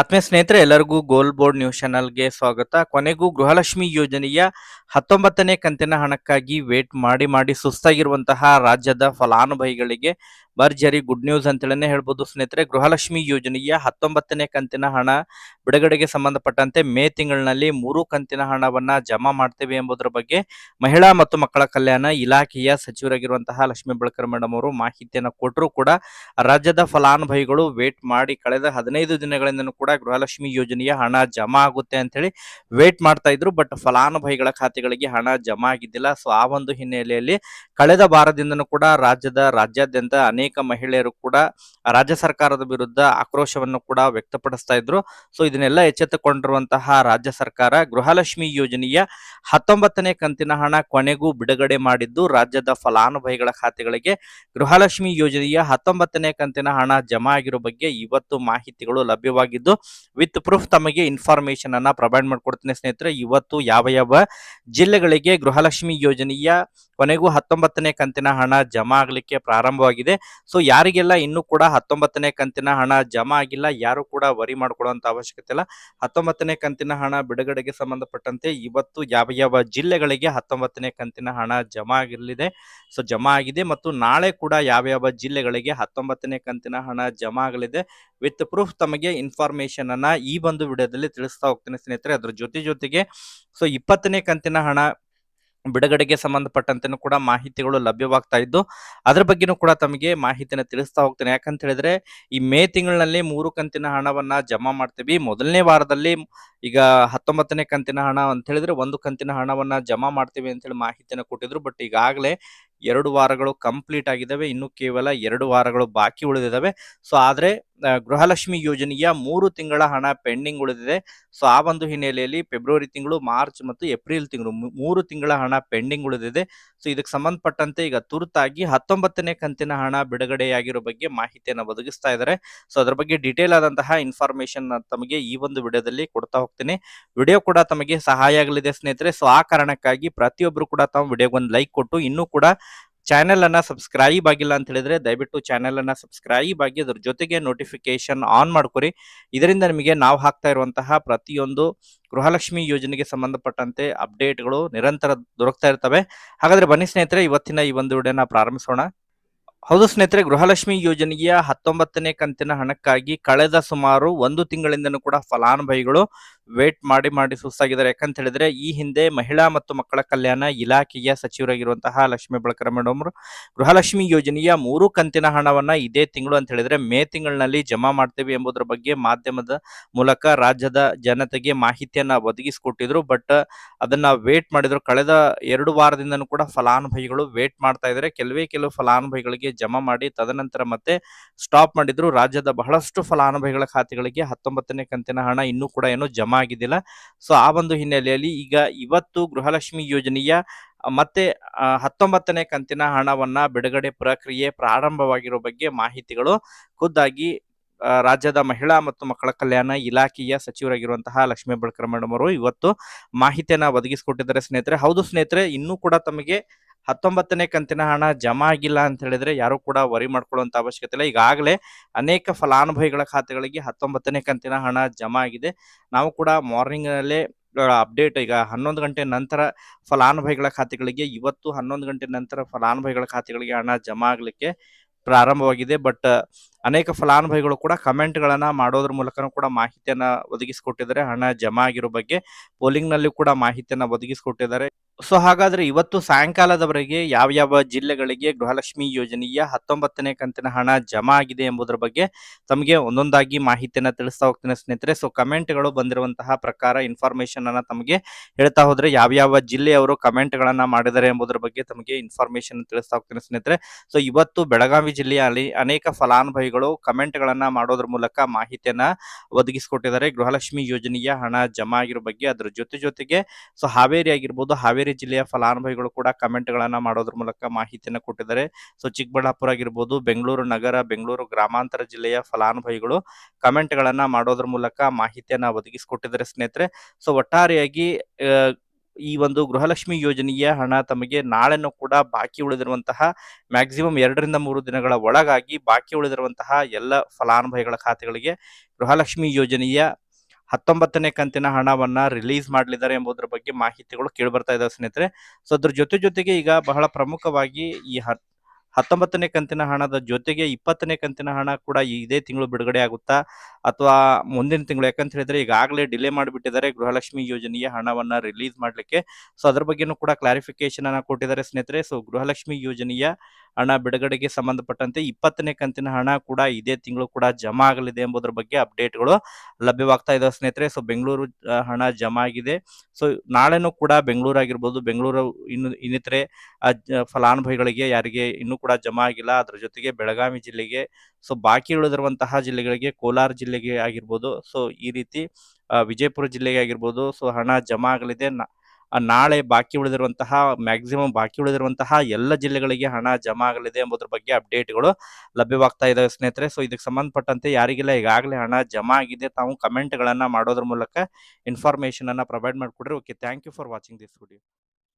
ಆತ್ಮೀಯ ಸ್ನೇಹಿತರೆ, ಎಲ್ಲರಿಗೂ ಗೋಲ್ ಬೋರ್ಡ್ ನ್ಯೂಸ್ ಚಾನಲ್ಗೆ ಸ್ವಾಗತ. ಕೊನೆಗೂ ಗೃಹಲಕ್ಷ್ಮಿ ಯೋಜನೆಯ ಹತ್ತೊಂಬತ್ತನೇ ಕಂತಿನ ಹಣಕ್ಕಾಗಿ ವೇಟ್ ಮಾಡಿ ಮಾಡಿ ಸುಸ್ತಾಗಿರುವಂತಹ ರಾಜ್ಯದ ಫಲಾನುಭವಿಗಳಿಗೆ ಭರ್ಜರಿ ಗುಡ್ ನ್ಯೂಸ್ ಅಂತೇಳನೆ ಹೇಳ್ಬೋದು ಸ್ನೇಹಿತರೆ. ಗೃಹಲಕ್ಷ್ಮಿ ಯೋಜನೆಯ ಹತ್ತೊಂಬತ್ತನೇ ಕಂತಿನ ಹಣ ಬಿಡುಗಡೆಗೆ ಸಂಬಂಧಪಟ್ಟಂತೆ ಮೇ ತಿಂಗಳಿನಲ್ಲಿ ಮೂರು ಕಂತಿನ ಹಣವನ್ನ ಜಮಾ ಮಾಡ್ತೇವೆ ಎಂಬುದರ ಬಗ್ಗೆ ಮಹಿಳಾ ಮತ್ತು ಮಕ್ಕಳ ಕಲ್ಯಾಣ ಇಲಾಖೆಯ ಸಚಿವರಾಗಿರುವಂತಹ ಲಕ್ಷ್ಮೀ ಬಳಕರ್ ಮೇಡಮ್ ಅವರು ಮಾಹಿತಿಯನ್ನು ಕೊಟ್ಟರು ಕೂಡ ರಾಜ್ಯದ ಫಲಾನುಭವಿಗಳು ವೇಟ್ ಮಾಡಿ ಕಳೆದ ಹದಿನೈದು ದಿನಗಳಿಂದನೂ ಕೂಡ ಗೃಹಲಕ್ಷ್ಮಿ ಯೋಜನೆಯ ಹಣ ಜಮಾ ಆಗುತ್ತೆ ಅಂತೇಳಿ ವೇಟ್ ಮಾಡ್ತಾ ಇದ್ರು. ಬಟ್ ಫಲಾನುಭವಿಗಳ ಖಾತೆಗಳಿಗೆ ಹಣ ಜಮಾ ಆಗಿದ್ದಿಲ್ಲ. ಸೊ ಆ ಒಂದು ಹಿನ್ನೆಲೆಯಲ್ಲಿ ಕಳೆದ ವಾರದಿಂದನೂ ಕೂಡ ರಾಜ್ಯದ ರಾಜ್ಯಾದ್ಯಂತ ಅನೇಕ ಮಹಿಳೆಯರು ಕೂಡ ರಾಜ್ಯ ಸರ್ಕಾರದ ವಿರುದ್ಧ ಆಕ್ರೋಶವನ್ನು ಕೂಡ ವ್ಯಕ್ತಪಡಿಸ್ತಾ ಇದ್ರು. ಸೊ ಇದನ್ನೆಲ್ಲ ಎಚ್ಚೆತ್ತುಕೊಂಡಿರುವಂತಹ ರಾಜ್ಯ ಸರ್ಕಾರ ಗೃಹಲಕ್ಷ್ಮಿ ಯೋಜನೆಯ ಹತ್ತೊಂಬತ್ತನೇ ಕಂತಿನ ಹಣ ಕೊನೆಗೂ ಬಿಡುಗಡೆ ಮಾಡಿದ್ದು, ರಾಜ್ಯದ ಫಲಾನುಭವಿಗಳ ಖಾತೆಗಳಿಗೆ ಗೃಹಲಕ್ಷ್ಮಿ ಯೋಜನೆಯ ಹತ್ತೊಂಬತ್ತನೇ ಕಂತಿನ ಹಣ ಜಮಾ ಆಗಿರೋ ಬಗ್ಗೆ ಇವತ್ತು ಮಾಹಿತಿಗಳು ಲಭ್ಯವಾಗಿದ್ದು, ವಿತ್ ಪ್ರೂಫ್ ತಮಗೆ ಇನ್ಫಾರ್ಮೇಶನ್ ಅನ್ನ ಪ್ರೊವೈಡ್ ಮಾಡ್ಕೊಡ್ತೀನಿ ಸ್ನೇಹಿತರೆ. ಇವತ್ತು ಯಾವ ಯಾವ ಜಿಲ್ಲೆಗಳಿಗೆ ಗೃಹಲಕ್ಷ್ಮಿ ಯೋಜನೆಯ ಕೊನೆಗೂ ಹತ್ತೊಂಬತ್ತನೇ ಕಂತಿನ ಹಣ ಜಮಾ ಆಗಲಿಕ್ಕೆ ಪ್ರಾರಂಭವಾಗಿದೆ. ಸೊ ಯಾರಿಗೆಲ್ಲ ಇನ್ನೂ ಕೂಡ ಹತ್ತೊಂಬತ್ತನೇ ಕಂತಿನ ಹಣ ಜಮಾ ಆಗಿಲ್ಲ, ಯಾರು ಕೂಡ ವರಿ ಮಾಡ್ಕೊಳ್ಳುವಂತ ಅವಶ್ಯಕತೆ ಇಲ್ಲ. ಹತ್ತೊಂಬತ್ತನೇ ಕಂತಿನ ಹಣ ಬಿಡುಗಡೆಗೆ ಸಂಬಂಧಪಟ್ಟಂತೆ ಇವತ್ತು ಯಾವ ಯಾವ ಜಿಲ್ಲೆಗಳಿಗೆ ಹತ್ತೊಂಬತ್ತನೇ ಕಂತಿನ ಹಣ ಜಮಾ ಆಗಿರಲಿದೆ. ಸೊ ಜಮಾ ಆಗಿದೆ ಮತ್ತು ನಾಳೆ ಕೂಡ ಯಾವ ಯಾವ ಜಿಲ್ಲೆಗಳಿಗೆ ಹತ್ತೊಂಬತ್ತನೇ ಕಂತಿನ ಹಣ ಜಮಾ ಆಗಲಿದೆ. ವಿತ್ ಪ್ರೂಫ್ ತಮಗೆ ಇನ್ಫಾರ್ಮೇಶನ್ ಅನ್ನ ಈ ಒಂದು ವಿಡಿಯೋದಲ್ಲಿ ತಿಳಿಸ್ತಾ ಹೋಗ್ತೀನಿ ಸ್ನೇಹಿತರೆ. ಅದ್ರ ಜೊತೆ ಜೊತೆಗೆ ಸೊ ಇಪ್ಪತ್ತನೇ ಕಂತಿನ ಹಣ ಬಿಡುಗಡೆಗೆ ಸಂಬಂಧಪಟ್ಟಂತೆನೂ ಕೂಡ ಮಾಹಿತಿಗಳು ಲಭ್ಯವಾಗ್ತಾ ಇದ್ದು, ಅದ್ರ ಬಗ್ಗೆನೂ ಕೂಡ ತಮಗೆ ಮಾಹಿತಿನ ತಿಳಿಸ್ತಾ ಹೋಗ್ತೇನೆ. ಯಾಕಂತ ಹೇಳಿದ್ರೆ, ಈ ಮೇ ತಿಂಗಳಿನಲ್ಲಿ ಮೂರು ಕಂತಿನ ಹಣವನ್ನ ಜಮಾ ಮಾಡ್ತೀವಿ. ಮೊದಲನೇ ವಾರದಲ್ಲಿ ಈಗ ಹತ್ತೊಂಬತ್ತನೇ ಕಂತಿನ ಹಣ ಅಂತ ಹೇಳಿದ್ರೆ ಒಂದು ಕಂತಿನ ಹಣವನ್ನ ಜಮಾ ಮಾಡ್ತೀವಿ ಅಂತ ಹೇಳಿ ಮಾಹಿತಿನ ಕೊಟ್ಟಿದ್ರು. ಬಟ್ ಈಗಾಗಲೇ ಎರಡು ವಾರಗಳು ಕಂಪ್ಲೀಟ್ ಆಗಿದ್ದಾವೆ. ಇನ್ನು ಕೇವಲ ಎರಡು ವಾರಗಳು ಬಾಕಿ ಉಳಿದಿದ್ದಾವೆ. ಸೊ, ಆದ್ರೆ ಗೃಹಲಕ್ಷ್ಮಿ ಯೋಜನೆಯ ಮೂರು ತಿಂಗಳ ಹಣ ಪೆಂಡಿಂಗ್ ಉಳಿದಿದೆ. ಸೊ, ಆ ಒಂದು ಹಿನ್ನೆಲೆಯಲ್ಲಿ ಫೆಬ್ರವರಿ ತಿಂಗಳು, ಮಾರ್ಚ್ ಮತ್ತು ಏಪ್ರಿಲ್ ತಿಂಗಳು ಮೂರು ತಿಂಗಳ ಹಣ ಪೆಂಡಿಂಗ್ ಉಳಿದಿದೆ. ಸೊ, ಇದಕ್ಕೆ ಸಂಬಂಧಪಟ್ಟಂತೆ ಈಗ ತುರ್ತಾಗಿ ಹತ್ತೊಂಬತ್ತನೇ ಕಂತಿನ ಹಣ ಬಿಡುಗಡೆಯಾಗಿರೋ ಬಗ್ಗೆ ಮಾಹಿತಿಯನ್ನು ಒದಗಿಸ್ತಾ ಇದ್ದಾರೆ. ಸೊ, ಅದರ ಬಗ್ಗೆ ಡೀಟೇಲ್ ಆದಂತಹ ಇನ್ಫಾರ್ಮೇಶನ್ ತಮಗೆ ಈ ಒಂದು ವಿಡಿಯೋದಲ್ಲಿ ಕೊಡ್ತಾ ಹೋಗ್ತೀನಿ. ವಿಡಿಯೋ ಕೂಡ ತಮಗೆ ಸಹಾಯ ಆಗಲಿದೆ ಸ್ನೇಹಿತರೆ. ಸೊ, ಆ ಕಾರಣಕ್ಕಾಗಿ ಪ್ರತಿಯೊಬ್ಬರು ಕೂಡ ತಾವು ವಿಡಿಯೋಗೆ ಒಂದು ಲೈಕ್ ಕೊಟ್ಟು ಇನ್ನೂ ಕೂಡ ಚಾನೆಲ್ ಅನ್ನ ಸಬ್ಸ್ಕ್ರೈಬ್ ಆಗಿಲ್ಲ ಅಂತ ಹೇಳಿದ್ರೆ ದಯವಿಟ್ಟು ಚಾನೆಲ್ ಅನ್ನ ಸಬ್ಸ್ಕ್ರೈಬ್ ಆಗಿ ಅದ್ರ ಜೊತೆಗೆ ನೋಟಿಫಿಕೇಶನ್ ಆನ್ ಮಾಡ್ಕೊರಿ. ಇದರಿಂದ ನಿಮಗೆ ನಾವು ಹಾಕ್ತಾ ಇರುವಂತಹ ಪ್ರತಿಯೊಂದು ಗೃಹಲಕ್ಷ್ಮಿ ಯೋಜನೆಗೆ ಸಂಬಂಧಪಟ್ಟಂತೆ ಅಪ್ಡೇಟ್ಗಳು ನಿರಂತರ ದೊರಕ್ತಾ ಇರ್ತವೆ. ಹಾಗಾದ್ರೆ ಬನ್ನಿ ಸ್ನೇಹಿತರೆ, ಇವತ್ತಿನ ಈ ಒಂದು ವಿಡಿಯೋನ ಪ್ರಾರಂಭಿಸೋಣ. ಹೌದು ಸ್ನೇಹಿತರೆ, ಗೃಹಲಕ್ಷ್ಮಿ ಯೋಜನೆಯ ಹತ್ತೊಂಬತ್ತನೇ ಕಂತಿನ ಹಣಕ್ಕಾಗಿ ಕಳೆದ ಸುಮಾರು ಒಂದು ತಿಂಗಳಿಂದನೂ ಕೂಡ ಫಲಾನುಭವಿಗಳು ವೇಟ್ ಮಾಡಿ ಮಾಡಿ ಸುಸ್ತಾಗಿದ್ದಾರೆ. ಯಾಕಂತ ಹೇಳಿದ್ರೆ, ಈ ಹಿಂದೆ ಮಹಿಳಾ ಮತ್ತು ಮಕ್ಕಳ ಕಲ್ಯಾಣ ಇಲಾಖೆಯ ಸಚಿವರಾಗಿರುವಂತಹ ಲಕ್ಷ್ಮೀ ಬಳಕರ ಮೇಡಮ್ ಗೃಹಲಕ್ಷ್ಮಿ ಯೋಜನೆಯ ಮೂರು ಕಂತಿನ ಹಣವನ್ನ ಇದೇ ತಿಂಗಳು ಅಂತ ಹೇಳಿದ್ರೆ, ಮೇ ತಿಂಗಳಿನಲ್ಲಿ ಜಮಾ ಮಾಡ್ತೇವೆ ಎಂಬುದರ ಬಗ್ಗೆ ಮಾಧ್ಯಮದ ಮೂಲಕ ರಾಜ್ಯದ ಜನತೆಗೆ ಮಾಹಿತಿಯನ್ನ ಒದಗಿಸಿಕೊಟ್ಟಿದ್ರು. ಬಟ್ ಅದನ್ನ ವೇಟ್ ಮಾಡಿದ್ರು. ಕಳೆದ ಎರಡು ವಾರದಿಂದನೂ ಕೂಡ ಫಲಾನುಭವಿಗಳು ವೇಟ್ ಮಾಡ್ತಾ ಇದ್ದಾರೆ. ಕೆಲವೇ ಕೆಲವು ಫಲಾನುಭವಿಗಳಿಗೆ ಜಮಾ ಮಾಡಿ ತದನಂತರ ಮತ್ತೆ ಸ್ಟಾಪ್ ಮಾಡಿದ್ರು. ರಾಜ್ಯದ ಬಹಳಷ್ಟು ಫಲಾನುಭವಿಗಳ ಖಾತೆಗಳಿಗೆ ಹತ್ತೊಂಬತ್ತನೇ ಕಂತಿನ ಹಣ ಇನ್ನೂ ಕೂಡ ಏನು ಜಮಾ ಆಗಿದ್ದಿಲ್ಲ. ಸೊ ಆ ಒಂದು ಹಿನ್ನೆಲೆಯಲ್ಲಿ ಈಗ ಇವತ್ತು ಗೃಹಲಕ್ಷ್ಮಿ ಯೋಜನೆಯ ಮತ್ತೆ ಹತ್ತೊಂಬತ್ತನೇ ಕಂತಿನ ಹಣವನ್ನ ಬಿಡುಗಡೆ ಪ್ರಕ್ರಿಯೆ ಪ್ರಾರಂಭವಾಗಿರೋ ಬಗ್ಗೆ ಮಾಹಿತಿಗಳು ಖುದ್ದಾಗಿ ರಾಜ್ಯದ ಮಹಿಳಾ ಮತ್ತು ಮಕ್ಕಳ ಕಲ್ಯಾಣ ಇಲಾಖೆಯ ಸಚಿವರಾಗಿರುವಂತಹ ಲಕ್ಷ್ಮೀ ಬಳಕರ್ ಮೇಡಮ್ ಅವರು ಇವತ್ತು ಮಾಹಿತಿಯನ್ನ ಒದಗಿಸಿಕೊಟ್ಟಿದ್ದಾರೆ ಸ್ನೇಹಿತರೆ. ಹೌದು ಸ್ನೇಹಿತರೆ, ಇನ್ನೂ ಕೂಡ ತಮಗೆ ಹತ್ತೊಂಬತ್ತನೇ ಕಂತಿನ ಹಣ ಜಮಾ ಆಗಿಲ್ಲ ಅಂತ ಹೇಳಿದ್ರೆ ಯಾರು ಕೂಡ ವರಿ ಮಾಡ್ಕೊಳ್ಳುವಂತ ಅವಶ್ಯಕತೆ ಇಲ್ಲ. ಈಗಾಗಲೇ ಅನೇಕ ಫಲಾನುಭವಿಗಳ ಖಾತೆಗಳಿಗೆ ಹತ್ತೊಂಬತ್ತನೇ ಕಂತಿನ ಹಣ ಜಮಾ ಆಗಿದೆ. ನಾವು ಕೂಡ ಮಾರ್ನಿಂಗ್ ನಲ್ಲೇ ಅಪ್ಡೇಟ್ ಈಗ ಹನ್ನೊಂದು ಗಂಟೆ ನಂತರ ಫಲಾನುಭವಿಗಳ ಖಾತೆಗಳಿಗೆ, ಇವತ್ತು ಹನ್ನೊಂದು ಗಂಟೆ ನಂತರ ಫಲಾನುಭವಿಗಳ ಖಾತೆಗಳಿಗೆ ಹಣ ಜಮಾ ಆಗಲಿಕ್ಕೆ ಪ್ರಾರಂಭವಾಗಿದೆ. ಬಟ್, ಅನೇಕ ಫಲಾನುಭವಿಗಳು ಕೂಡ ಕಮೆಂಟ್ಗಳನ್ನ ಮಾಡೋದ್ರ ಮೂಲಕನೂ ಕೂಡ ಮಾಹಿತಿಯನ್ನ ಒದಗಿಸಿಕೊಟ್ಟಿದ್ದಾರೆ. ಹಣ ಜಮಾ ಆಗಿರೋ ಬಗ್ಗೆ ಪೋಲಿಂಗ್ನಲ್ಲಿ ಕೂಡ ಮಾಹಿತಿಯನ್ನ ಒದಗಿಸಿಕೊಟ್ಟಿದ್ದಾರೆ. ಸೊ, ಹಾಗಾದ್ರೆ ಇವತ್ತು ಸಾಯಂಕಾಲದವರೆಗೆ ಯಾವ ಯಾವ ಜಿಲ್ಲೆಗಳಿಗೆ ಗೃಹಲಕ್ಷ್ಮಿ ಯೋಜನೆಯ ಹತ್ತೊಂಬತ್ತನೇ ಕಂತಿನ ಹಣ ಜಮಾ ಆಗಿದೆ ಎಂಬುದರ ಬಗ್ಗೆ ತಮಗೆ ಒಂದೊಂದಾಗಿ ಮಾಹಿತಿಯನ್ನ ತಿಳಿಸ್ತಾ ಹೋಗ್ತೇನೆ ಸ್ನೇಹಿತರೆ. ಸೊ, ಕಮೆಂಟ್ಗಳು ಬಂದಿರುವಂತಹ ಪ್ರಕಾರ ಇನ್ಫಾರ್ಮೇಶನ್ ಅನ್ನ ತಮಗೆ ಹೇಳ್ತಾ ಹೋದ್ರೆ ಯಾವ ಜಿಲ್ಲೆಯವರು ಕಮೆಂಟ್ ಗಳನ್ನ ಮಾಡಿದ್ದಾರೆ ಎಂಬುದರ ಬಗ್ಗೆ ತಮಗೆ ಇನ್ಫಾರ್ಮೇಶನ್ ತಿಳಿಸ್ತಾ ಹೋಗ್ತೇನೆ ಸ್ನೇಹಿತರೆ. ಸೊ, ಇವತ್ತು ಬೆಳಗಾವಿ ಜಿಲ್ಲೆಯಲ್ಲಿ ಅನೇಕ ಫಲಾನುಭವಿಗಳು ಕಮೆಂಟ್ ಗಳನ್ನ ಮಾಡೋದ್ರ ಮೂಲಕ ಮಾಹಿತಿಯನ್ನ ಒದಗಿಸಿಕೊಟ್ಟಿದ್ದಾರೆ. ಗೃಹಲಕ್ಷ್ಮಿ ಯೋಜನೆಯ ಹಣ ಜಮಾ ಆಗಿರೋ ಬಗ್ಗೆ ಅದ್ರ ಜೊತೆ ಜೊತೆಗೆ ಸೊ ಹಾವೇರಿ ಆಗಿರ್ಬೋದು, ಹಾವೇರಿ ಜಿಲ್ಲೆಯ ಫಲಾನುಭವಿಗಳು ಕೂಡ ಕಮೆಂಟ್ ಗಳನ್ನ ಮಾಡೋದ್ರ ಮೂಲಕ ಮಾಹಿತಿಯನ್ನು ಕೊಟ್ಟಿದ್ದಾರೆ. ಸೊ ಚಿಕ್ಕಬಳ್ಳಾಪುರ ಆಗಿರ್ಬೋದು, ಬೆಂಗಳೂರು ನಗರ, ಬೆಂಗಳೂರು ಗ್ರಾಮಾಂತರ ಜಿಲ್ಲೆಯ ಫಲಾನುಭವಿಗಳು ಕಮೆಂಟ್ ಗಳನ್ನ ಮಾಡೋದ್ರ ಮೂಲಕ ಮಾಹಿತಿಯನ್ನ ಒದಗಿಸಿಕೊಟ್ಟಿದ್ದಾರೆ ಸ್ನೇಹಿತರೆ. ಸೊ ಒಟ್ಟಾರೆಯಾಗಿ ಈ ಒಂದು ಗೃಹಲಕ್ಷ್ಮಿ ಯೋಜನೆಯ ಹಣ ತಮಗೆ ನಾಳೆನೂ ಕೂಡ ಬಾಕಿ ಉಳಿದಿರುವಂತಹ ಮ್ಯಾಕ್ಸಿಮಮ್ ಎರಡರಿಂದ ಮೂರು ದಿನಗಳ ಒಳಗಾಗಿ ಬಾಕಿ ಉಳಿದಿರುವಂತಹ ಎಲ್ಲ ಫಲಾನುಭವಿಗಳ ಖಾತೆಗಳಿಗೆ ಗೃಹಲಕ್ಷ್ಮಿ ಯೋಜನೆಯ ಹತ್ತೊಂಬತ್ತನೇ ಕಂತಿನ ಹಣವನ್ನ ರಿಲೀಸ್ ಮಾಡಲಿದ್ದಾರೆ ಎಂಬುದರ ಬಗ್ಗೆ ಮಾಹಿತಿಗಳು ಕೇಳಿ ಬರ್ತಾ ಇದ್ದಾವೆ ಸ್ನೇಹಿತರೆ. ಸೊ ಅದ್ರ ಜೊತೆ ಜೊತೆಗೆ ಈಗ ಬಹಳ ಪ್ರಮುಖವಾಗಿ ಈ ಹತ್ತೊಂಬತ್ತನೇ ಕಂತಿನ ಹಣದ ಜೊತೆಗೆ ಇಪ್ಪತ್ತನೇ ಕಂತಿನ ಹಣ ಕೂಡ ಇದೇ ತಿಂಗಳು ಬಿಡುಗಡೆ ಆಗುತ್ತಾ? ಅಥವಾ ಮುಂದಿನ ತಿಂಗಳು? ಯಾಕಂತ ಹೇಳಿದ್ರೆ ಈಗಾಗಲೇ ಡಿಲೇ ಮಾಡಿಬಿಟ್ಟಿದ್ದಾರೆ ಗೃಹಲಕ್ಷ್ಮಿ ಯೋಜನೆಯ ಹಣವನ್ನ ರಿಲೀಸ್ ಮಾಡಲಿಕ್ಕೆ. ಸೊ ಅದ್ರ ಬಗ್ಗೆನೂ ಕೂಡ ಕ್ಲಾರಿಫಿಕೇಶನ್ ಅನ್ನ ಕೊಟ್ಟಿದ್ದಾರೆ ಸ್ನೇಹಿತರೆ. ಸೊ ಗೃಹಲಕ್ಷ್ಮಿ ಯೋಜನೆಯ ಹಣ ಬಿಡುಗಡೆಗೆ ಸಂಬಂಧಪಟ್ಟಂತೆ ಇಪ್ಪತ್ತನೇ ಕಂತಿನ ಹಣ ಕೂಡ ಇದೇ ತಿಂಗಳು ಕೂಡ ಜಮಾ ಆಗಲಿದೆ ಎಂಬುದರ ಬಗ್ಗೆ ಅಪ್ಡೇಟ್ಗಳು ಲಭ್ಯವಾಗ್ತಾ ಇದಾವೆ ಸ್ನೇಹಿತರೆ. ಸೊ, ಬೆಂಗಳೂರು ಹಣ ಜಮಾ ಆಗಿದೆ. ಸೊ, ನಾಳೆನೂ ಕೂಡ ಬೆಂಗಳೂರು ಆಗಿರ್ಬೋದು, ಬೆಂಗಳೂರು ಇನ್ನು, ಇನ್ನಿತರೆ ಫಲಾನುಭವಿಗಳಿಗೆ ಯಾರಿಗೆ ಇನ್ನೂ ಕೂಡ ಜಮಾ ಆಗಿಲ್ಲ. ಅದ್ರ ಜೊತೆಗೆ ಬೆಳಗಾವಿ ಜಿಲ್ಲೆಗೆ, ಸೊ, ಬಾಕಿ ಉಳಿದಿರುವಂತಹ ಜಿಲ್ಲೆಗಳಿಗೆ ಕೋಲಾರ ಜಿಲ್ಲೆಗೆ ಆಗಿರ್ಬೋದು. ಸೊ, ಈ ರೀತಿ ವಿಜಯಪುರ ಜಿಲ್ಲೆಗೆ ಆಗಿರ್ಬೋದು. ಸೊ, ಹಣ ಜಮಾ ಆಗಲಿದೆ. ನಾಳೆ ಬಾಕಿ ಉಳಿದಿರುವಂತಹ ಮ್ಯಾಕ್ಸಿಮಮ್ ಬಾಕಿ ಉಳಿದಿರುವಂತಹ ಎಲ್ಲ ಜಿಲ್ಲೆಗಳಿಗೆ ಹಣ ಜಮಾ ಆಗಲಿದೆ ಎಂಬುದರ ಬಗ್ಗೆ ಅಪ್ಡೇಟ್ಗಳು ಲಭ್ಯವಾಗ್ತಾ ಇದಾವೆ ಸ್ನೇಹಿತರೆ. ಸೊ ಇದಕ್ಕೆ ಸಂಬಂಧಪಟ್ಟಂತೆ ಯಾರಿಗೆಲ್ಲ ಈಗಾಗಲೇ ಹಣ ಜಮಾ ಆಗಿದೆ ತಾವು ಕಮೆಂಟ್ಗಳನ್ನ ಮಾಡೋದ್ರ ಮೂಲಕ ಇನ್ಫಾರ್ಮೇಶನ್ ಅನ್ನ ಪ್ರೊವೈಡ್ ಮಾಡಿಕೊಡ್ರಿ. Okay thank you for watching this video